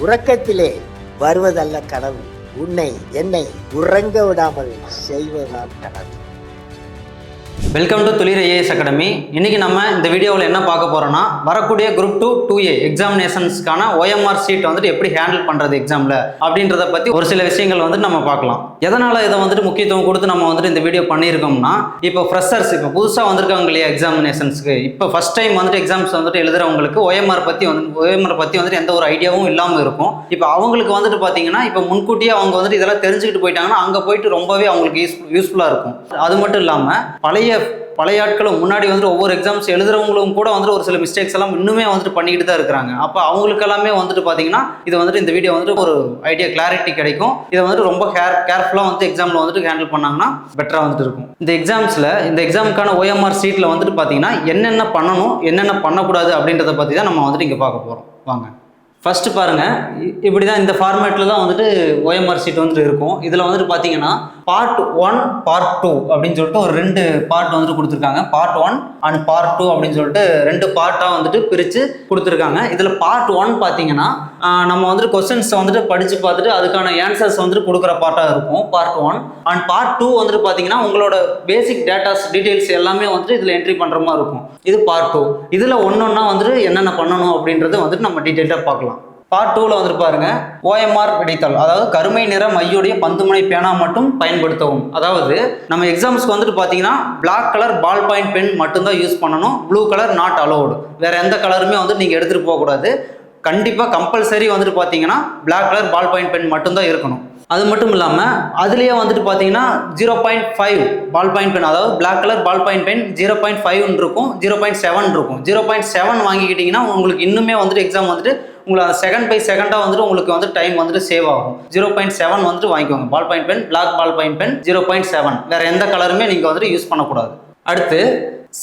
உறக்கத்திலே வருவதல்ல கனவு உன்னை என்னை உறங்க விடாமல் செய்வதுதான் கனவு welcome to Thulir IAS academy இன்றைக்கி நம்ம இந்த வீடியோவில் என்ன பார்க்க போகிறோம்னா வரக்கூடிய குரூப் டூ டூ ஏ எக்ஸாமினேஷன்ஸ்க்கான ஓஎம்ஆர் சீட் வந்துட்டு எப்படி ஹேண்டில் பண்ணுறது எக்ஸாமில் அப்படின்றத பற்றி ஒரு சில விஷயங்கள் வந்துட்டு நம்ம பார்க்கலாம். எதனால் இதை வந்துட்டு முக்கியத்துவம் கொடுத்து நம்ம வந்துட்டு இந்த வீடியோ பண்ணியிருக்கோம்னா இப்போ ஃப்ரெஷர்ஸ் இப்போ புதுசாக வந்திருக்காங்க இல்லையா எக்ஸாமினேஷன்ஸ்க்கு இப்போ ஃபஸ்ட் டைம் வந்துட்டு எக்ஸாம்ஸ் வந்துட்டு எழுதுறவங்களுக்கு ஓஎம்ஆர் பற்றி வந்து ஓஎம்ஆர் பற்றி வந்துட்டு எந்த ஒரு ஐடியாவும் இல்லாமல் இருக்கும். இப்போ அவங்களுக்கு வந்துட்டு பார்த்தீங்கன்னா இப்போ முன்கூட்டியே அவங்க வந்துட்டு இதெல்லாம் தெரிஞ்சுக்கிட்டு போயிட்டாங்கன்னா அங்கே போயிட்டு ரொம்பவே அவங்களுக்கு யூஸ் யூஸ்ஃபுல்லாக இருக்கும். அது மட்டும் இல்லாமல் பழைய பழைய ஆட்களும் முன்னாடி வந்துட்டு ஒவ்வொரு எக்ஸாம்ஸ் எழுதுறவங்களும் கூட வந்துட்டு ஒரு சில மிஸ்டேக்ஸ் எல்லாம் இன்னுமே வந்துட்டு பண்ணிக்கிட்டு தான் இருக்கிறாங்க. அப்போ அவங்களுக்கு எல்லாமே வந்துட்டு பார்த்தீங்கன்னா இது வந்துட்டு இந்த வீடியோ வந்துட்டு ஒரு ஐடியா கிளாரிட்டி கிடைக்கும். இதை வந்துட்டு ரொம்ப கேர் கேர்ஃபுல்லாக வந்து எக்ஸாமில் வந்துட்டு ஹேண்டில் பண்ணாங்கன்னா பெட்டராக வந்துட்டு இருக்கும். இந்த எக்ஸாம்ஸில் இந்த எக்ஸாமுக்கான ஓஎம்ஆர் சீட்டில் வந்துட்டு பார்த்தீங்கன்னா என்னென்ன பண்ணணும் என்னென்ன பண்ணக்கூடாது அப்படின்றத பற்றி தான் நம்ம வந்துட்டு இங்கே பார்க்க போகிறோம் வாங்க. ஃபஸ்ட்டு பாருங்க இப்படி தான் இந்த ஃபார்மேட்டில் தான் வந்துட்டு ஓஎம்ஆர் சீட் வந்துட்டு இருக்கும். இதில் வந்துட்டு பார்த்தீங்கன்னா பார்ட் ஒன் பார்ட் டூ அப்படின்னு சொல்லிட்டு ஒரு ரெண்டு பார்ட் வந்துட்டு கொடுத்துருக்காங்க. Part one and part two அப்படின்னு சொல்லிட்டு ரெண்டு பார்ட்டாக வந்துட்டு பிரித்து கொடுத்துருக்காங்க. இதில் பார்ட் ஒன் பார்த்தீங்கன்னா நம்ம வந்துட்டு கொஸ்டின்ஸ் வந்துட்டு படித்து பார்த்துட்டு அதுக்கான ஆன்சர்ஸ் வந்துட்டு கொடுக்குற பார்ட்டாக இருக்கும். Part one and part two வந்துட்டு பார்த்தீங்கன்னா உங்களோட பேசிக் டேட்டாஸ் டீட்டெயில்ஸ் எல்லாமே வந்துட்டு இதில் என்ட்ரி பண்ணுற மாதிரி இருக்கும். இது பார்ட் டூ இதில் ஒன்று ஒன்றா வந்துட்டு என்னென்ன பண்ணணும் அப்படின்றத வந்துட்டு நம்ம டீட்டெயிலாக பார்க்கலாம். பார்ட் டூவில் வந்துட்டு பாருங்க. ஓஎம்ஆர் கிடைத்தல் அதாவது கருமை நிற மையுடைய பந்துமுனை பேனா மட்டும் பயன்படுத்தவும். அதாவது நம்ம எக்ஸாம்ஸ்க்கு வந்துட்டு பார்த்தீங்கன்னா black colour ball point pen மட்டும்தான் யூஸ் பண்ணணும். ப்ளூ கலர் நாட் அலோடு வேற எந்த கலருமே வந்து நீங்கள் எடுத்துகிட்டு போகக்கூடாது. கண்டிப்பாக கம்பல்சரி வந்துட்டு பார்த்தீங்கன்னா black colour ball point pen மட்டும்தான் இருக்கணும். அது மட்டும் இல்லாமல் அதுலேயே வந்துட்டு பார்த்தீங்கன்னா zero point five ball point pen அதாவது black colour ball point pen zero point ஃபைவ்னு இருக்கும் ஜீரோ பாயிண்ட் செவன் இருக்கும். ஜீரோ பாயிண்ட் செவன் வாங்கிக்கிட்டிங்கன்னா உங்களுக்கு இன்னுமே வந்துட்டு எக்ஸாம் வந்துட்டு உங்களுக்கு செகண்ட் பை செகண்டாக வந்துட்டு உங்களுக்கு வந்து டைம் வந்துட்டு சேவ் ஆகும். ஜீரோ பாயிண்ட் செவன் வந்துட்டு வாங்கிக்கோங்க. Ball point pen black ball point pen zero point seven வேறு எந்த கலருமே நீங்கள் வந்துட்டு யூஸ் பண்ணக்கூடாது. அடுத்து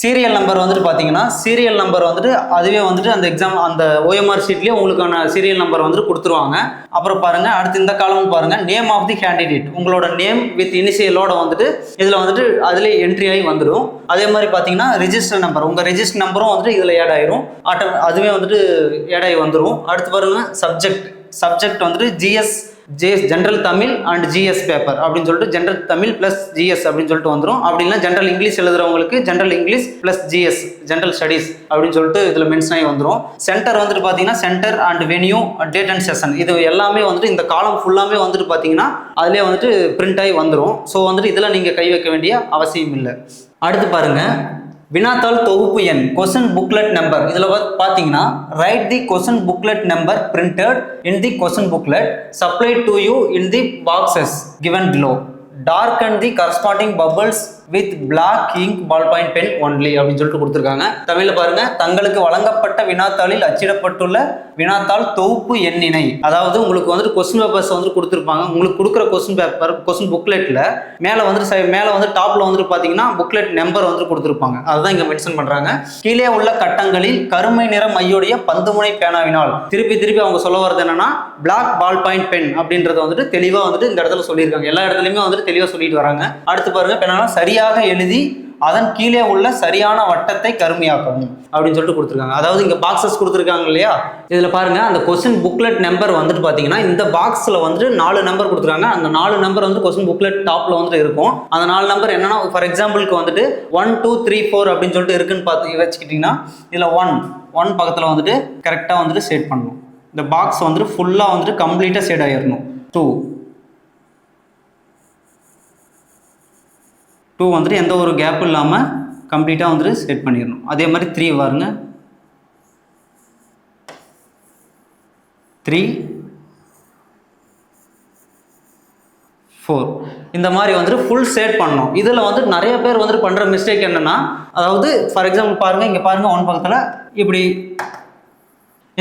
சீரியல் நம்பர் வந்துட்டு பார்த்தீங்கன்னா சீரியல் நம்பர் வந்துட்டு அதுவே வந்துட்டு அந்த எக்ஸாம் அந்த ஓஎம்ஆர் ஷீட்லேயே உங்களுக்கான சீரியல் நம்பர் வந்துட்டு கொடுத்துருவாங்க. அப்புறம் பாருங்க அடுத்து இந்த காலமும் பாருங்க நேம் ஆஃப் தி கேண்டிடேட் உங்களோட நேம் வித் இனிஷியலோட வந்துட்டு இதில் வந்துட்டு அதிலே என்ட்ரி ஆகி வந்துடும் அதே மாதிரி பார்த்தீங்கன்னா ரெஜிஸ்டர் நம்பர் உங்கள் ரெஜிஸ்டர் நம்பரும் வந்துட்டு இதில் ஆட் ஆயிரும். ஆட்டோ அதுவே வந்துட்டு ஆட் ஆகி வந்துடும் அடுத்து பாருங்க சப்ஜெக்ட் சப்ஜெக்ட் வந்துட்டு GS JS general Tamil and GS paper அப்படின்னு சொல்லிட்டு ஜென்ரல் தமிழ் ப்ளஸ் ஜிஎஸ் அப்படின்னு சொல்லிட்டு வந்துடும் அப்படின்னா general English எழுதுறவங்களுக்கு general English plus GS general studies அப்படின்னு சொல்லிட்டு இதில் மென்ஷன் ஆகி வந்துடும் சென்டர் வந்துட்டு பார்த்தீங்கன்னா centre and venue date and session இது எல்லாமே வந்துட்டு இந்த காலம் ஃபுல்லாமே வந்துட்டு பார்த்தீங்கன்னா அதிலே வந்துட்டு பிரிண்ட் ஆகி வந்துடும் ஸோ வந்துட்டு இதில் நீங்கள் கை வைக்க வேண்டிய அவசியம் இல்லை. அடுத்து பாருங்கள் வினாத்தாள் தொகுப்பு எண் கொஸ்டின் புக்லெட் நம்பர் இதில் பார்த்தீங்கன்னா write the question booklet number printed in the question booklet supply to you in the boxes given below dark and the corresponding bubbles with black ink ball point pen only அப்படின்னு சொல்லிட்டு கொடுத்துருக்காங்க. தமிழில் பாருங்க தங்களுக்கு வழங்கப்பட்ட வினாத்தாளில் அச்சிடப்பட்டுள்ள வினாத்தாள் தொகுப்பு எண்ணினை. அதாவது உங்களுக்கு வந்துட்டு கொஸ்டின் பேப்பர்ஸ் வந்து கொடுத்துருப்பாங்க. உங்களுக்கு கொடுக்குற கொஸ்டின் பேப்பர் கொஸ்டின் புக்லெட்டில் மேலே வந்துட்டு சை- மேலே வந்து டாப்பில் வந்துட்டு பார்த்தீங்கன்னா புக்லெட் நம்பர் வந்து கொடுத்துருப்பாங்க. அதுதான் இங்கே மென்ஷன் பண்ணுறாங்க கீழே உள்ள கட்டங்களில் கருமை நிற மையுடைய பந்துமுனை பேனாவினால். திருப்பி திருப்பி அவங்க சொல்ல வர்றது என்னன்னா பிளாக் பால் பாயிண்ட் பென் அப்படின்றத வந்துட்டு தெளிவாக வந்துட்டு இந்த இடத்துல சொல்லியிருக்காங்க. எல்லா இடத்துலையுமே வந்துட்டு தெளிவாக சொல்லிட்டு வராங்க. அடுத்து பாருங்க பெண்ணா சரியாக எழுதி அதன் கீழே உள்ள சரியான வட்டத்தை கருமையாக்கவும் அப்படின்னு சொல்லிட்டு கொடுத்துருக்காங்க. அதாவது இங்கே பாக்ஸஸ் கொடுத்துருக்காங்க இல்லையா? இதில் பாருங்க அந்த கொஸ்டின் புக்லெட் நம்பர் வந்துட்டு பார்த்தீங்கன்னா இந்த பாக்ஸில் வந்துட்டு நாலு நம்பர் கொடுத்துருக்காங்க. அந்த நாலு நம்பர் வந்து கொஸ்டின் புக்லெட் டாப்பில் வந்துட்டு இருக்கும். அந்த நாலு நம்பர் என்னன்னா ஃபார் எக்ஸாம்பிளுக்கு வந்துட்டு ஒன் டூ த்ரீ ஃபோர் அப்படின்னு சொல்லிட்டு இருக்குன்னு பார்த்து வச்சுக்கிட்டிங்கன்னா இதில் ஒன் ஒன் பக்கத்தில் வந்துட்டு கரெக்டாக வந்துட்டு செட் பண்ணணும். இந்த பாக்ஸ் வந்துட்டு ஃபுல்லாக வந்துட்டு கம்ப்ளீட்டாக செட் ஆகிடணும் டூ டூ வந்துட்டு எந்த ஒரு கேப்பும் இல்லாமல் கம்ப்ளீட்டாக வந்துட்டு செட் பண்ணிடணும். அதே மாதிரி த்ரீ பாருங்க. த்ரீ ஃபோர் இந்த மாதிரி வந்துட்டு ஃபுல் செட் பண்ணணும். இதில் வந்து நிறைய பேர் வந்துட்டு பண்ணுற மிஸ்டேக் என்னென்னா அதாவது ஃபார் எக்ஸாம்பிள் பாருங்கள் இங்கே பாருங்கள் ஒன் பக்கத்தில் இப்படி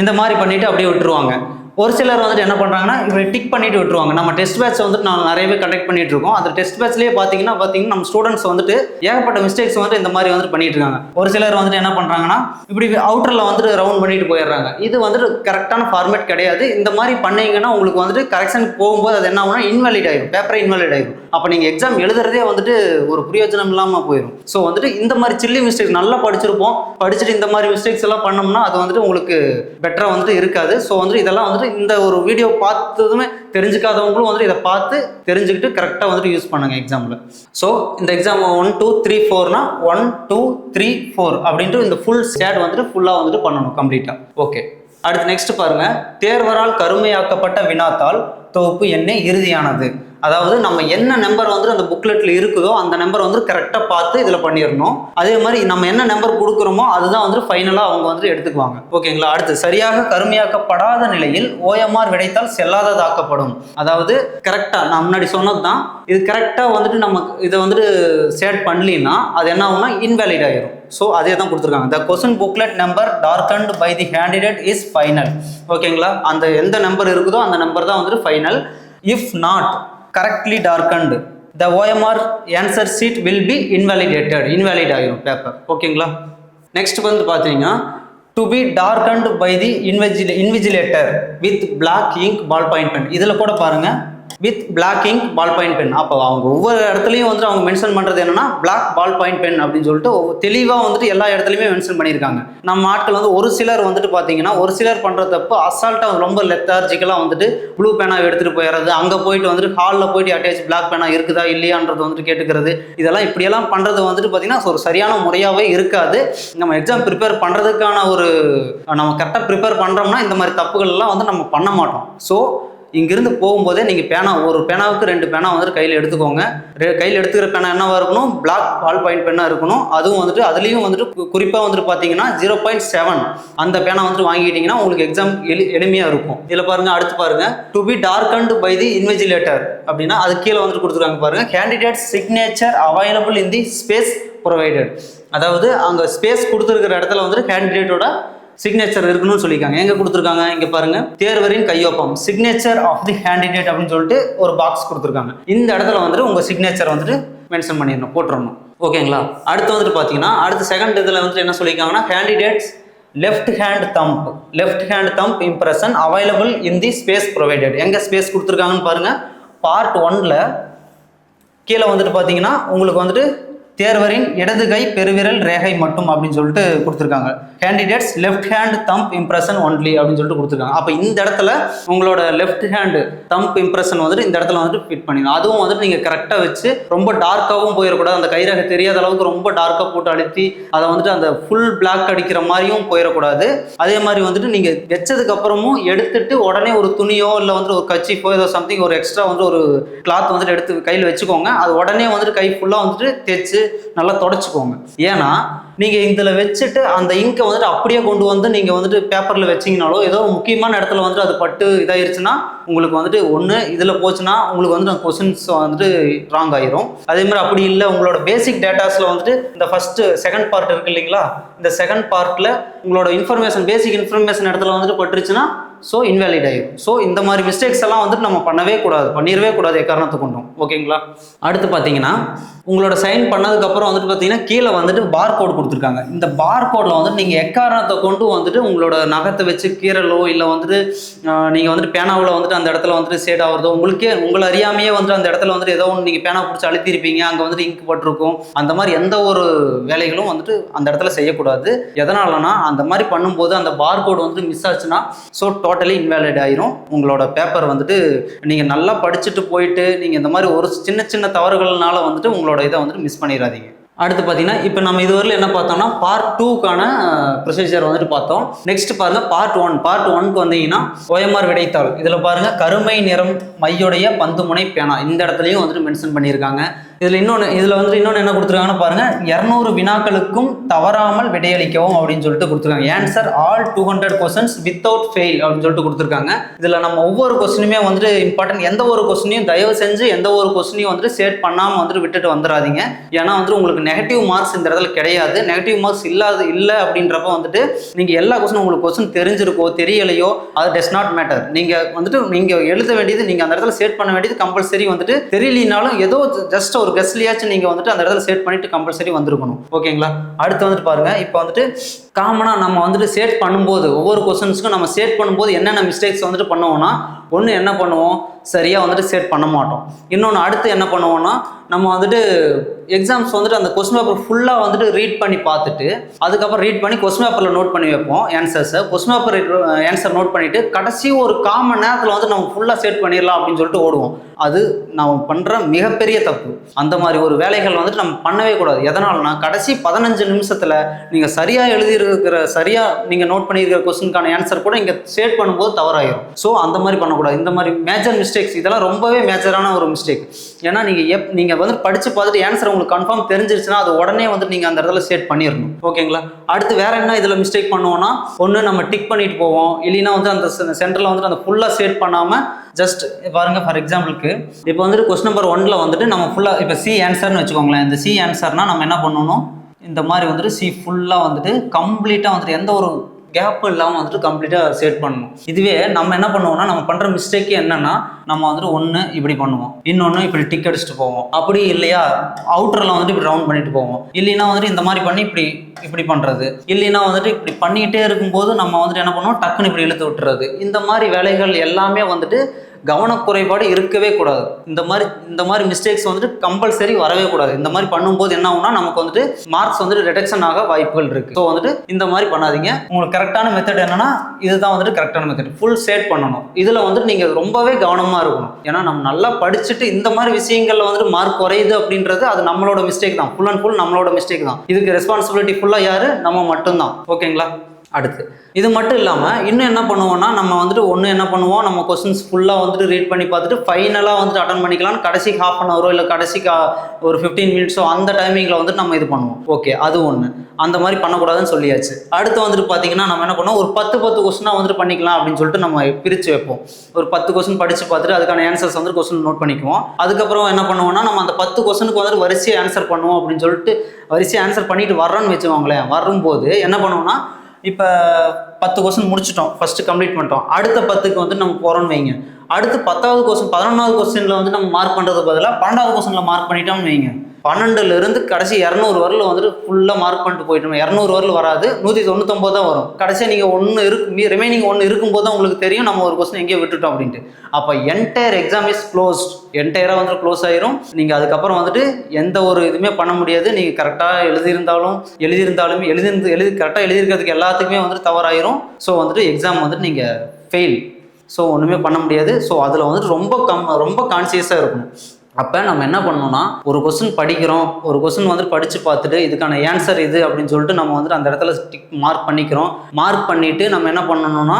இந்த மாதிரி பண்ணிவிட்டு அப்படியே விட்டுருவாங்க. ஒரு சிலர் வந்துட்டு என்ன பண்ணுறாங்கன்னா இவரை டிக் பண்ணிட்டு விட்டுருவாங்க. நம்ம டெஸ்ட் பேட்ச் வந்துட்டு நான் நிறையவே கண்டக்ட் பண்ணிட்டு இருக்கோம் அந்த டெஸ்ட் பேட்ச்லேயே பார்த்தீங்கன்னா பார்த்தீங்கன்னா நம்ம ஸ்டூடெண்ட்ஸ் வந்துட்டு ஏகப்பட்ட மிஸ்டேக்ஸ் வந்துட்டு இந்த மாதிரி வந்துட்டு பண்ணிட்டு இருக்காங்க. ஒரு சிலர் வந்துட்டு என்ன பண்ணுறாங்கன்னா இப்படி அவுட்டரில் வந்துட்டு ரவுண்ட் பண்ணிட்டு போயிடுறாங்க. இது வந்துட்டு கரெக்டான ஃபார்மேட் கிடையாது. இந்த மாதிரி பண்ணீங்கன்னா உங்களுக்கு வந்துட்டு கரெக்ஷன் போகும்போது அது என்ன ஆகும்னா இன்வாலிட் ஆகிடும் பேப்பரை இன்வாலிட் ஆகிடும் அப்போ நீங்கள் எக்ஸாம் எழுதுறதே வந்துட்டு ஒரு பிரயோஜனம் இல்லாமல் போயிடும் ஸோ வந்துட்டு இந்த மாதிரி சில்லி மிஸ்டேக்ஸ் நல்லா படிச்சிருப்போம். படிச்சுட்டு இந்த மாதிரி மிஸ்டேக்ஸ் எல்லாம் பண்ணோம்னா அது வந்துட்டு உங்களுக்கு பெட்டராக வந்துட்டு இருக்காது. ஸோ வந்துட்டு இதெல்லாம் வந்துட்டு வந்துட்டு இந்த ஒரு வீடியோ பார்த்ததுமே தெரிஞ்சுக்காதவங்களும் வந்துட்டு இதை பார்த்து தெரிஞ்சுக்கிட்டு கரெக்டாக வந்துட்டு யூஸ் பண்ணுங்க எக்ஸாமில் ஸோ இந்த எக்ஸாம் ஒன் டூ த்ரீ ஃபோர்னா ஒன் டூ த்ரீ ஃபோர் அப்படின்ட்டு இந்த ஃபுல் ஸ்டேட் வந்துட்டு ஃபுல்லாக வந்துட்டு பண்ணணும் கம்ப்ளீட்டாக ஓகே அடுத்து நெக்ஸ்ட் பாருங்க. தேர்வரால் கருமையாக்கப்பட்ட வினாத்தாள் தொகுப்பு எண்ணெய் இறுதியானது. அதாவது நம்ம என்ன நம்பர் வந்துட்டு அந்த புக்லெட்டில் இருக்குதோ அந்த நம்பர் வந்து கரெக்டாக பார்த்து இதில் பண்ணிடணும் அதே மாதிரி நம்ம என்ன நம்பர் கொடுக்குறோமோ அதுதான் வந்துட்டு ஃபைனலாக அவங்க வந்துட்டு எடுத்துக்குவாங்க. ஓகேங்களா அடுத்து சரியாக கருமையாக்கப்படாத நிலையில் ஓஎம்ஆர் விடைத்தால் செல்லாததாக்கப்படும். அதாவது கரெக்டாக நான் முன்னாடி சொன்னது தான் இது கரெக்டாக வந்துட்டு நம்ம இதை வந்துட்டு சேட் பண்ணலின்னா அது என்ன ஆகும்னா இன்வேலிட் ஆயிரும். ஸோ அதே தான் கொடுத்துருக்காங்க. The question booklet number darkened by the candidate is final ஓகேங்களா அந்த எந்த நம்பர் இருக்குதோ அந்த நம்பர் தான் வந்துட்டு final if not correctly darkened the OMR answer sheet will be invalidated invalid ஆகிரும் பேப்பர் ஓகேங்களா நெக்ஸ்ட் வந்து பார்த்தீங்கன்னா to be darkened by the invigilator invigilator with black ink ball point pen இதில் கூட பாருங்கள் with black ink ball point pen அப்போ அவங்க ஒவ்வொரு இடத்துலையும் வந்துட்டு அவங்க மென்ஷன் பண்ணுறது என்னன்னா பிளாக் பால் பாயிண்ட் பென் அப்படின்னு சொல்லிட்டு தெளிவாக வந்துட்டு எல்லா இடத்துலையுமே மென்ஷன் பண்ணியிருக்காங்க. நம்ம ஆட்கள் வந்து ஒரு சிலர் வந்துட்டு பார்த்தீங்கன்னா ஒரு சிலர் பண்ணுற தப்பு அசால்ட்டாக ரொம்ப லெத்தார்ஜிக்கலாக வந்துட்டு ப்ளூ பேனாக எடுத்துகிட்டு போயிடுறது அங்கே போயிட்டு வந்துட்டு ஹாலில் போயிட்டு அட்டாச் பிளாக் பேனா இருக்குதா இல்லையான்றது வந்துட்டு கேட்டுக்கிறது. இதெல்லாம் இப்படியெல்லாம் பண்ணுறது வந்துட்டு பார்த்தீங்கன்னா ஒரு சரியான முறையாகவே இருக்காது. நம்ம எக்ஸாம் ப்ரிப்பேர் பண்ணுறதுக்கான ஒரு நம்ம கரெக்டாக ப்ரிப்பேர் பண்ணுறோம்னா இந்த மாதிரி தப்புகள் எல்லாம் வந்து நம்ம பண்ண மாட்டோம். ஸோ இங்கிருந்து போகும்போதே நீங்கள் பேனா ஒரு பேனாவுக்கு ரெண்டு பேனா வந்துட்டு கையில் எடுத்துக்கோங்க. ரெ- கையில் எடுத்துக்கிற பேனா என்னவாக இருக்கணும்? பிளாக் பால் பாயிண்ட் பேனா இருக்கணும். அதுவும் வந்துட்டு அதுலேயும் வந்துட்டு குறிப்பாக வந்துட்டு பார்த்தீங்கன்னா ஜீரோ பாயிண்ட் செவன் அந்த பேனா வந்துட்டு வாங்கிட்டீங்கன்னா உங்களுக்கு எக்ஸாம் எளி எளிமையாக இருக்கும். இதில் பாருங்க அடுத்து பாருங்கள் to be dark and by the invigilator அப்படின்னா அது கீழே வந்துட்டு கொடுத்துருக்காங்க பாருங்கள் candidate signature available in the space provided அதாவது அங்கே ஸ்பேஸ் கொடுத்துருக்கிற இடத்துல வந்துட்டு கேண்டிடேட்டோட சிக்னேச்சர் இருக்கணும்னு சொல்லியிருக்காங்க. எங்க கொடுத்துருக்காங்க? இங்க பாருங்க. தேர்வரின் கையொப்பம். சிக்னேச்சர் ஆஃப் தி கேண்டிடேட் அப்படின்னு சொல்லிட்டு ஒரு பாக்ஸ் கொடுத்துருக்காங்க. இந்த இடத்துல வந்துட்டு உங்க சிக்னேச்சர் வந்துட்டு மென்ஷன் பண்ணிடணும் போட்டுடணும் ஓகேங்களா? அடுத்து வந்துட்டு பார்த்தீங்கன்னா அடுத்த செகண்ட் இதில் வந்துட்டு என்ன சொல்லியிருக்காங்கன்னா candidates left hand thumb left hand thumb impression available in the space provided எங்க ஸ்பேஸ் கொடுத்துருக்காங்கன்னு பாருங்க. பார்ட் ஒன்ல கீழே வந்துட்டு பார்த்தீங்கன்னா உங்களுக்கு வந்துட்டு தேர்வரின் இடது கை பெருவிரல் ரேகை மட்டும் அப்படின்னு சொல்லிட்டு கொடுத்துருக்காங்க. Candidates left hand thumb impression only அப்படின்னு சொல்லிட்டு கொடுத்துருக்காங்க. அப்போ இந்த இடத்துல உங்களோட லெஃப்ட் ஹேண்ட் தம்ப் இம்ப்ரெஷன் வந்துட்டு இந்த இடத்துல வந்துட்டு ஃபிட் பண்ணிடணும். அதுவும் வந்துட்டு நீங்கள் கரெக்டாக வச்சு ரொம்ப டார்க்காகவும் போயிடக்கூடாது. அந்த கைரேகை தெரியாத அளவுக்கு ரொம்ப டார்க்காக போட்டு அழுத்தி அதை வந்துட்டு அந்த ஃபுல் பிளாக் அடிக்கிற மாதிரியும் போயிடக்கூடாது. அதே மாதிரி வந்துட்டு நீங்கள் வச்சதுக்கு அப்புறமும் எடுத்துட்டு உடனே ஒரு துணியோ இல்லை வந்துட்டு ஒரு கச்சிப்போ ஏதோ சம்திங் ஒரு எக்ஸ்ட்ரா வந்துட்டு ஒரு கிளாத் வந்துட்டு எடுத்து கையில் வச்சுக்கோங்க. அது உடனே வந்துட்டு கை ஃபுல்லாக வந்துட்டு தைச்சு நல்லா தொடச்சிக்கோங்க. ஏன்னா நீங்கள் இதில் வச்சுட்டு அந்த இங்கை வந்துட்டு அப்படியே கொண்டு வந்து நீங்கள் வந்துட்டு பேப்பரில் வச்சீங்கனாலோ ஏதோ முக்கியமான இடத்துல வந்துட்டு அது பட்டு இதாயிருச்சுன்னா உங்களுக்கு வந்துட்டு ஒன்று இதில் போச்சுன்னா உங்களுக்கு வந்து கொஷின்ஸ் வந்துட்டு ராங் ஆயிரும். அதே மாதிரி அப்படி இல்லை உங்களோட பேசிக் டேட்டாஸில் வந்துட்டு இந்த ஃபர்ஸ்ட் செகண்ட் பார்ட் இருக்கு இல்லைங்களா? இந்த செகண்ட் பார்ட்டில் உங்களோட இன்ஃபர்மேஷன் பேசிக் இன்ஃபர்மேஷன் இடத்துல வந்துட்டு பட்டுருச்சுன்னா ஸோ இன்வேலிட் ஆயிடும் ஸோ இந்த மாதிரி மிஸ்டேக்ஸ் எல்லாம் வந்துட்டு நம்ம பண்ணவே கூடாது. பண்ணிடவே கூடாது எக்காரணத்தை கொண்டும். ஓகேங்களா அடுத்து பார்த்தீங்கன்னா உங்களோட சைன் பண்ணதுக்கப்புறம் வந்துட்டு பார்த்தீங்கன்னா கீழே வந்துட்டு பார் கோட் கொடுத்துருக்காங்க. இந்த பார் கோடில் வந்துட்டு நீங்கள் எக்காரணத்தை கொண்டு வந்துட்டு உங்களோட நகத்தை வச்சு கீறலோ இல்லை வந்துட்டு நீங்கள் வந்துட்டு பேனாவில் வந்துட்டு அந்த இடத்துல வந்துட்டு சேட் ஆகுறதோ உங்களுக்கே உங்களை அறியாமையே வந்துட்டு அந்த இடத்துல வந்துட்டு ஏதோ ஒன்று நீங்கள் பேனா பிடிச்சி அழுத்திருப்பீங்க அங்கே வந்துட்டு இங்க் பட்டிருக்கும். அந்த மாதிரி எந்த ஒரு வேலைகளும் வந்துட்டு அந்த இடத்துல செய்யக்கூடாது. எதனாலனா அந்த மாதிரி பண்ணும்போது அந்த பார் கோட் வந்துட்டு மிஸ் ஆச்சுன்னா ஸோ டோட்டலி இன்வேலிட் ஆயிரும். உங்களோட பேப்பர் வந்துட்டு நீங்கள் நல்லா படிச்சுட்டு போயிட்டு நீங்கள் இந்த மாதிரி ஒரு சின்ன சின்ன தவறுகள்னால வந்துட்டு உங்களோட இதை வந்துட்டு மிஸ் பண்ணிடாதீங்க. அடுத்து பார்த்தீங்கன்னா இப்போ நம்ம இதுவரையிலும் என்ன பார்த்தோம்னா பார்ட் டூக்கான ப்ரொசீஜர் வந்துட்டு பார்த்தோம். நெக்ஸ்ட் பாருங்க பார்ட் ஒன் பார்ட் ஒன்க்கு வந்தீங்கன்னா ஓஎம்ஆர் விடைத்தாள். இதில் பாருங்க கருமை நிறம் மையுடைய பந்து முனை பேனா. இந்த இடத்துலையும் வந்துட்டு மென்ஷன் பண்ணியிருக்காங்க. இதில் இன்னொன்று இதில் வந்துட்டு இன்னொன்று என்ன கொடுத்துருக்காங்கன்னு பாருங்க. இரநூறு வினாக்களுக்கும் தவறாமல் விடையளிக்கவும் அப்படின்னு சொல்லிட்டு கொடுத்துருக்காங்க. Answer all two hundred questions without fail அப்படின்னு சொல்லிட்டு கொடுத்துருக்காங்க. இதில் நம்ம ஒவ்வொரு கொஸ்டினுமே வந்துட்டு இம்பார்ட்டன்ட் எந்த ஒரு கொஸ்டினையும் தயவு செஞ்சு எந்த ஒரு கொஸ்டினையும் வந்துட்டு சேட் பண்ணாமல் வந்துட்டு விட்டுட்டு வந்துடாதீங்க ஏன்னா வந்துட்டு உங்களுக்கு நெகட்டிவ் மார்க்ஸ் இந்த இடத்துல கிடையாது. நெகட்டிவ் மார்க்ஸ் இல்லாத இல்லை அப்படின்றப்ப வந்துட்டு நீங்கள் எல்லா கொஸ்டினும் உங்களுக்கு கொஸ்டின் தெரிஞ்சிருக்கோ தெரியலையோ அது டஸ் நாட் மேட்டர் நீங்கள் வந்துட்டு நீங்கள் எழுத வேண்டியது நீங்கள் அந்த இடத்துல சேட் பண்ண வேண்டியது கம்பல்சரி வந்துட்டு. தெரியலினாலும் ஏதோ ஜஸ்ட் ஒரு கெஸ்ட்லியாச்சும் நீங்கள் வந்துட்டு அந்த இடத்துல சேட் பண்ணிட்டு கம்பல்சரி வந்திருக்கணும். ஓகேங்களா? அடுத்து வந்துட்டு பாருங்க. இப்போ வந்துட்டு காமனாக நம்ம வந்துட்டு சேட் பண்ணும்போது ஒவ்வொரு கொஸ்டின்ஸ்க்கும் நம்ம சேட் பண்ணும்போது என்னென்ன மிஸ்டேக்ஸ் வந்துட்டு பண்ணுவோம்னா ஒன்று என்ன பண்ணுவோம்? சரியாக வந்துட்டு செட் பண்ண மாட்டோம். இன்னொன்று அடுத்து என்ன பண்ணுவோம்னா நம்ம வந்துட்டு எக்ஸாம்ஸ் வந்துட்டு அந்த கொஸ்டின் பேப்பர் ஃபுல்லாக வந்துட்டு ரீட் பண்ணி பார்த்துட்டு அதுக்கப்புறம் ரீட் பண்ணி கொஸ்டின் பேப்பரில் நோட் பண்ணி வைப்போம் ஆன்சர்ஸை கொஸ்டின் பேப்பர் ஆன்சர் நோட் பண்ணிவிட்டு கடைசி ஒரு காமன் நேரத்தில் வந்து நம்ம ஃபுல்லாக செட் பண்ணிடலாம் அப்படின்னு சொல்லிட்டு ஓடுவோம். அது நம்ம பண்ணுற மிகப்பெரிய தப்பு. அந்த மாதிரி ஒரு வேலைகள் வந்துட்டு நம்ம பண்ணவே கூடாது. எதனால்னா கடைசி பதினஞ்சு நிமிஷத்தில் நீங்கள் சரியாக எழுதியிருக்கிற சரியாக நீங்கள் நோட் பண்ணியிருக்கிற கொஸ்டினுக்கான ஆன்சர் கூட இங்கே சேட் பண்ணும்போது தவறாயிரும். ஸோ அந்த மாதிரி பண்ணக்கூடாது. இந்த மாதிரி மேஜர் மிஸ்டேக்ஸ் இதெல்லாம் ரொம்பவே மேஜரான ஒரு மிஸ்டேக் ஏன்னா நீங்கள் எப் நீங்கள் வந்து படித்து பார்த்துட்டு ஆன்சர் உங்களுக்கு கன்ஃபார்ம் தெரிஞ்சிருச்சுன்னா அது உடனே வந்து நீங்கள் அந்த இடத்துல சேட் பண்ணிடணும் ஓகேங்களா? அடுத்து வேற என்ன இதில் மிஸ்டேக் பண்ணுவோம்னா ஒன்று நம்ம டிக் பண்ணிட்டு போவோம். இல்லைன்னா வந்து அந்த சென்டரில் வந்துட்டு அந்த ஃபுல்லாக சேட் பண்ணாமல் ஜஸ்ட் பாருங்க ஃபார் எக்ஸாம்பிளுக்கு இப்போ வந்துட்டு கொஸ்டின் நம்பர் ஒன்ல வந்துட்டு நம்ம ஃபுல்லாக இப்போ சி ஆன்சர்னு வச்சுக்கோங்களேன். இந்த சி ஆன்சர்னா நம்ம என்ன பண்ணணும்? இந்த மாதிரி வந்துட்டு சி ஃபுல்லாக வந்துட்டு கம்ப்ளீட்டாக வந்துட்டு எந்த ஒரு கேப் இல்லாமல் வந்துட்டு கம்ப்ளீட்டாக செட் பண்ணணும். இதுவே நம்ம என்ன பண்ணுவோம்னா நம்ம பண்ணுற மிஸ்டேக்கு என்னன்னா நம்ம வந்துட்டு ஒன்று இப்படி பண்ணுவோம். இன்னொன்று இப்படி டிக் அடிச்சுட்டு போவோம். அப்படி இல்லையா அவுட்டரில் வந்துட்டு இப்படி ரவுண்ட் பண்ணிட்டு போவோம். இல்லைன்னா வந்துட்டு இந்த மாதிரி பண்ணி இப்படி இப்படி பண்ணுறது இல்லைன்னா வந்துட்டு இப்படி பண்ணிக்கிட்டே இருக்கும்போது நம்ம வந்துட்டு என்ன பண்ணுவோம் டக்குன்னு இப்படி இழுத்து விட்டுறது. இந்த மாதிரி வேலைகள் எல்லாமே வந்துட்டு கவனக்குறைபாடு இருக்கவே கூடாது. இந்த மாதிரி இந்த மாதிரி மிஸ்டேக்ஸ் வந்துட்டு கம்பல்சரி வரவே கூடாது. இந்த மாதிரி பண்ணும்போது என்ன ஆகும்னா நமக்கு வந்துட்டு மார்க்ஸ் வந்துட்டு ரிடக்ஷன் ஆக வாய்ப்புகள் இருக்கு. ஸோ வந்துட்டு இந்த மாதிரி பண்ணாதீங்க. உங்களுக்கு கரெக்டான மெத்தட் என்னன்னா இதுதான் வந்துட்டு கரெக்டான மெத்தட் ஃபுல் சேட் பண்ணணும். இதுல வந்துட்டு நீங்க ரொம்பவே கவனமா இருக்கணும். ஏன்னா நம்ம நல்லா படிச்சுட்டு இந்த மாதிரி விஷயங்கள்ல வந்துட்டு மார்க் குறையுது அப்படின்றது அது நம்மளோட மிஸ்டேக் தான். ஃபுல் அண்ட் ஃபுல் நம்மளோட மிஸ்டேக் தான். இதுக்கு ரெஸ்பான்சிபிலிட்டி ஃபுல்லா யாரு? நம்ம மட்டும்தான். ஓகேங்களா அடுத்து. இது மட்டும் இல்லாமல் இன்னும் என்ன பண்ணுவோம்னா நம்ம வந்துட்டு ஒன்று என்ன பண்ணுவோம் நம்ம கொஸ்டின்ஸ் ஃபுல்லாக வந்துட்டு ரீட் பண்ணி பார்த்துட்டு ஃபைனலாக வந்துட்டு அட்டன் பண்ணிக்கலாம்னு கடைசி ஹாஃப் அன் ஹவரோ இல்லை கடைசி ஒரு ஃபிஃப்டீன் மினிட்ஸோ அந்த டைமிங்கில் வந்துட்டு நம்ம இது பண்ணுவோம். ஓகே அது ஒன்று அந்த மாதிரி பண்ணக்கூடாதுன்னு சொல்லியாச்சு. அடுத்து வந்துட்டு பார்த்தீங்கன்னா நம்ம என்ன பண்ணுவோம் ஒரு பத்து பத்து கொஸ்டினாக வந்துட்டு பண்ணிக்கலாம் அப்படின்னு சொல்லிட்டு நம்ம பிரித்து வைப்போம். ஒரு பத்து கொஸ்டின் படித்து பார்த்துட்டு அதுக்கான ஆன்சர்ஸ் வந்து கொஸ்டின் நோட் பண்ணிக்குவோம். அதுக்கப்புறம் என்ன பண்ணுவோம்னா நம்ம அந்த பத்து கொஸ்டினுக்கு வந்துட்டு வரிசையாக ஆன்சர் பண்ணுவோம் அப்படின்னு சொல்லிட்டு வரிசையாக ஆன்சர் பண்ணிட்டு வர்றோன்னு வச்சுக்கோங்களேன் வரும்போது என்ன பண்ணுவோம்னா இப்போ பத்து கொஸ்டின் முடிச்சிட்டோம். ஃபஸ்ட்டு கம்ப்ளீட் பண்ணிட்டோம். அடுத்த பத்துக்கு வந்து நம்ம போகிறோம்னு வைங்க. அடுத்து பத்தாவது கொஸ்டின் பதினொன்றாவது கொஸ்டினில் வந்து நம்ம மார்க் பண்ணுறது பதிலாக பன்னெண்டாவது கொஸ்டினில் மார்க் பண்ணிட்டோம்னு வைங்க. பன்னெண்டுல இருந்து கடைசி இரநூறு வரல வந்துட்டு ஃபுல்லாக மார்க் பண்ணிட்டு போயிட்டோம். இரநூறு வரல வராது. நூற்றி தொண்ணூத்தொம்பது தான் வரும். கடைசியாக நீங்கள் ஒன்று இருக்கு ரிமைனிங் ஒன்று இருக்கும்போது தான் உங்களுக்கு தெரியும். நம்ம ஒரு கொஸ்டின் எங்கேயோ விட்டுட்டோம் அப்படின்ட்டு. அப்போ என்டையர் எக்ஸாம் இஸ் க்ளோஸ்ட் என்டையராக வந்து க்ளோஸ் ஆயிரும். நீங்கள் அதுக்கப்புறம் வந்துட்டு எந்த ஒரு இதுவுமே பண்ண முடியாது. நீங்கள் கரெக்டாக எழுதியிருந்தாலும் எழுதியிருந்தாலுமே எழுதிருந்து எழுதி கரெக்டாக எழுதியிருக்கிறதுக்கு எல்லாத்துக்குமே வந்துட்டு தவறாயிரும். ஸோ வந்துட்டு எக்ஸாம் வந்துட்டு நீங்கள் ஃபெயில் ஸோ ஒன்றுமே பண்ண முடியாது. ஸோ அதில் வந்துட்டு ரொம்ப கம் ரொம்ப கான்சியஸாக இருக்கணும். அப்போ நம்ம என்ன பண்ணணும்னா ஒரு கொஸ்டின் படிக்கிறோம் ஒரு கொஸ்டின் வந்துட்டு படித்து பார்த்துட்டு இதுக்கான ஆன்சர் இது அப்படின்னு சொல்லிட்டு நம்ம வந்துட்டு அந்த இடத்துல டிக் மார்க் பண்ணிக்கிறோம். மார்க் பண்ணிவிட்டு நம்ம என்ன பண்ணணும்னா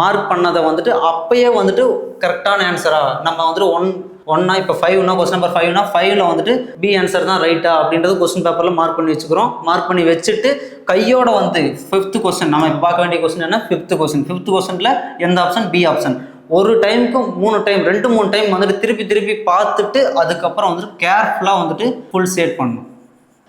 மார்க் பண்ணதை வந்துட்டு அப்பயே வந்துட்டு கரெக்டான ஆன்சராக நம்ம வந்துட்டு ஒன் ஒன்னா இப்போ ஃபைவ்னா கொஸ்டின் நம்பர் ஃபைவ்னா ஃபைவ்ல வந்துட்டு பி ஆன்சர் தான் ரைட்டா அப்படின்றது கொஸ்டின் பேப்பரில் மார்க் பண்ணி வச்சுக்கிறோம். மார்க் பண்ணி வச்சுட்டு கையோட வந்து ஃபிஃப்த் கொஸ்டின் நம்ம இப்போ பார்க்க வேண்டிய கொஸ்டின் என்ன? ஃபிஃப்த் கொஸ்டின் ஃபிஃப்த் கொஸ்டினில் எந்த ஆப்ஷன் பி ஆப்ஷன் ஒரு டைமுக்கும் மூணு டைம் ரெண்டு மூணு டைம் வந்துட்டு திருப்பி திருப்பி பார்த்துட்டு அதுக்கப்புறம் வந்துட்டு கேர்ஃபுல்லாக வந்துட்டு ஃபுல் சேட் பண்ணணும்.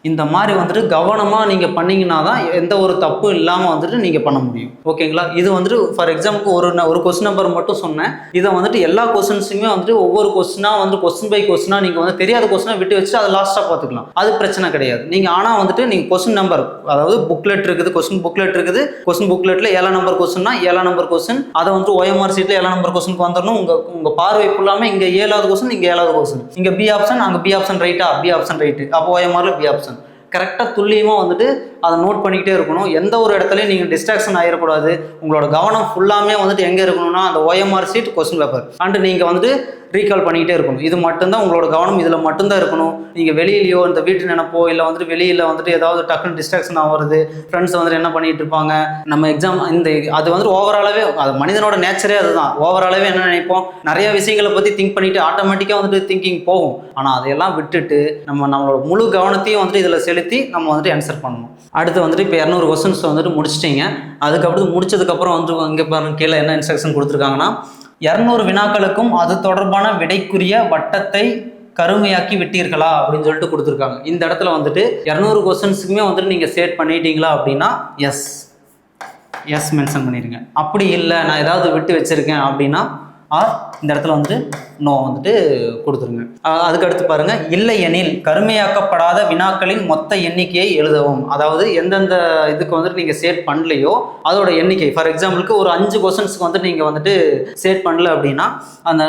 இந்த மாதிரி வந்துட்டு கவனமாக நீங்கள் பண்ணீங்கன்னா தான் எந்த ஒரு தப்பும் இல்லாமல் வந்துட்டு நீங்கள் பண்ண முடியும். ஓகேங்களா? இது வந்துட்டு ஃபார் எக்ஸாம்பிள் ஒரு ஒரு கொஸ்டின் நம்பர் மட்டும் சொன்னேன். இதை வந்துட்டு எல்லா கொஸ்டின்ஸுமே வந்துட்டு ஒவ்வொரு கொஸ்டினாக வந்து கொஸ்டின் பை கொஸ்டினாக நீங்கள் வந்து தெரியாத கொஸ்டினாக விட்டு வச்சு அதை லாஸ்ட்டாக பார்த்துக்கலாம். அது பிரச்சனை கிடையாது. நீங்கள் ஆனால் வந்துட்டு நீங்கள் கொஸ்டின் நம்பர் அதாவது புக்லெட் இருக்குது கொஸ்டின் புக்லெட் இருக்குது. கொஸ்டின் புக்லெட்டில் ஏழாம் நம்பர் கொஸ்டின்னா ஏழாம் நம்பர் கொஸ்டின் அதை வந்து ஓஎம்ஆர் சீட்டில் ஏழாம் நம்பர் கொஸ்டினுக்கு வந்துடணும். உங்கள் உங்கள் பார்வை ஃபுல்லாமே இங்கே ஏழாவது கொஸ்டின் இங்கே ஏழாவது கொஸ்டின் இங்கே பி ஆப்ஷன் அங்கே பி ஆப்ஷன் ரைட்டா பி ஆப்ஷன் ரைட்டு அப்போ ஓஎம்ஆரில் பி ஆப்ஷன் கரெக்டாக துல்லியமாக வந்துட்டு அதை நோட் பண்ணிக்கிட்டே இருக்கணும். எந்த ஒரு இடத்துலையும் நீங்கள் டிஸ்ட்ராக்ஷன் ஆகிடக்கூடாது உங்களோட கவனம் ஃபுல்லாமே வந்துட்டு எங்கே இருக்கணும்னா அந்த OMR sheet question paper and நீங்கள் வந்துட்டு ரீகால் பண்ணிக்கிட்டே இருக்கணும். இது மட்டும்தான் உங்களோட கவனம். இதில் மட்டும்தான் இருக்கணும். நீங்கள் வெளியிலையோ இந்த வீட்டு நினைப்போ இல்லை வந்துட்டு வெளியில் வந்துட்டு ஏதாவது டக்குன்னு டிஸ்ட்ராக்ஷன் ஆகிறது ஃப்ரெண்ட்ஸ் வந்துட்டு என்ன பண்ணிட்டு இருப்பாங்க? நம்ம எக்ஸாம் இந்த அது வந்துட்டு ஓவராலாகவே அது மனிதனோட நேச்சரே அதுதான். ஓவராலாகவே என்ன நினைப்போம்? நிறைய விஷயங்களை பற்றி திங்க் பண்ணிட்டு ஆட்டோமேட்டிக்காக வந்துட்டு திங்கிங் போகும். ஆனால் அதையெல்லாம் விட்டுட்டு நம்ம நம்மளோட முழு கவனத்தையும் வந்துட்டு இதில் செலுத்தி நம்ம வந்துட்டு ஆன்சர் பண்ணணும். அடுத்து வந்துட்டு இப்போ இரநூறு கொஸ்டின்ஸ் வந்துட்டு முடிச்சிட்டிங்க. அதுக்கப்புறம் முடிச்சதுக்கப்புறம் வந்து இங்கே பாருங்க கீழே என்ன இன்ஸ்ட்ரக்ஷன் கொடுத்துருக்காங்கன்னா இரநூறு வினாக்களுக்கும் அது தொடர்பான விடைக்குரிய வட்டத்தை கருமையாக்கி விட்டீர்களா அப்படின்னு சொல்லிட்டு கொடுத்துருக்காங்க. இந்த இடத்துல வந்துட்டு இரநூறு கொஸ்டின்ஸுக்குமே வந்துட்டு நீங்கள் சேட் பண்ணிட்டீங்களா அப்படின்னா எஸ் எஸ் மென்ஷன் பண்ணிடுங்க அப்படி இல்லை நான் ஏதாவது விட்டு வச்சுருக்கேன் அப்படின்னா ஆர் இந்த இடத்துல வந்துட்டு நோ வந்துட்டு கொடுத்துருங்க. அதுக்கடுத்து பாருங்கள் இல்லை எனில் கருமையாக்கப்படாத வினாக்களின் மொத்த எண்ணிக்கையை எழுதவும். அதாவது எந்தெந்த இதுக்கு வந்துட்டு நீங்கள் சேட் பண்ணலையோ அதோட எண்ணிக்கை. ஃபார் எக்ஸாம்பிளுக்கு ஒரு அஞ்சு கொஸ்டின்ஸ்க்கு வந்துட்டு நீங்கள் வந்துட்டு சேட் பண்ணல அப்படின்னா அந்த